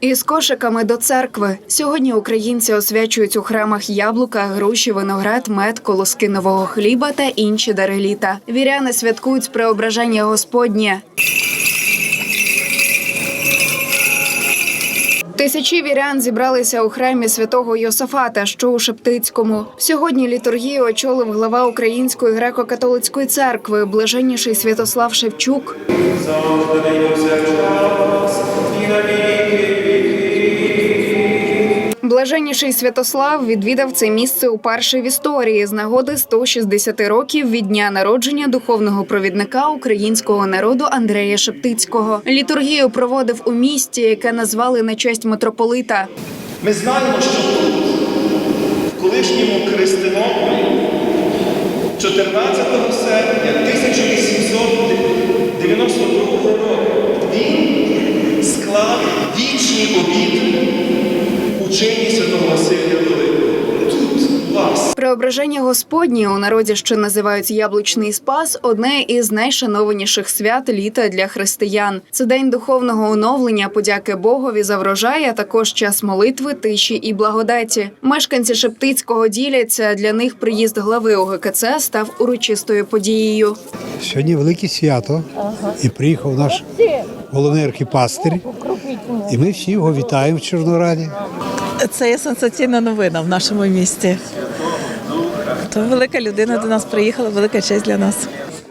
Із кошиками до церкви сьогодні українці освячують у храмах яблука, груші, виноград, мед, колоски нового хліба та інші дари літа. Віряни святкують преображення Господнє. Тисячі вірян зібралися у храмі святого Йосафата, що у Шептицькому. Сьогодні літургію очолив глава Української греко-католицької церкви, блаженніший Святослав Шевчук. Блаженніший Святослав відвідав це місце уперше в історії з нагоди 160 років від дня народження духовного провідника українського народу Андрея Шептицького. Літургію проводив у місті, яке назвали на честь митрополита. Ми знаємо, що тут, в колишньому Христинополі, 14 серпня 1892 Преображення Господнє у народі, що називають Яблучний Спас, одне із найшанованіших свят літа для християн. Це день духовного оновлення, подяки Богові за врожай, а також час молитви, тиші і благодаті. Мешканці Шептицького діляться. Для них приїзд глави ОГКЦ став урочистою подією. Сьогодні велике свято, і приїхав наш головний архіпастир. І ми всі його вітаємо в Чорнораді. Це є сенсаційна новина в нашому місті. То велика людина до нас приїхала, велика честь для нас.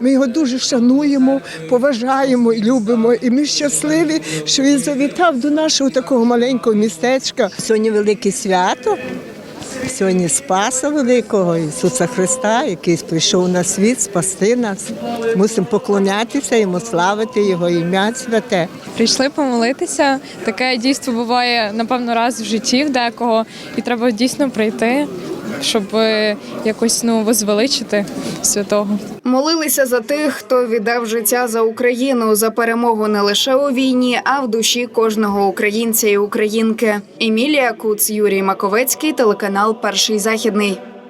Ми його дуже шануємо, поважаємо і любимо. І ми щасливі, що він завітав до нашого такого маленького містечка. Сьогодні велике свято. Сьогодні Спаса Великого Ісуса Христа, який прийшов на світ спасти нас. Мусимо поклонятися йому, славити Його ім'я святе. Прийшли помолитися. Таке дійство буває напевно раз в житті в декого, і треба дійсно прийти, щоб е, якось ну возвеличити святого. Молилися за тих, хто віддав життя за Україну за перемогу не лише у війні, а в душі кожного українця і українки. Емілія Куц, Юрій Маковецький, телеканал Перший західний.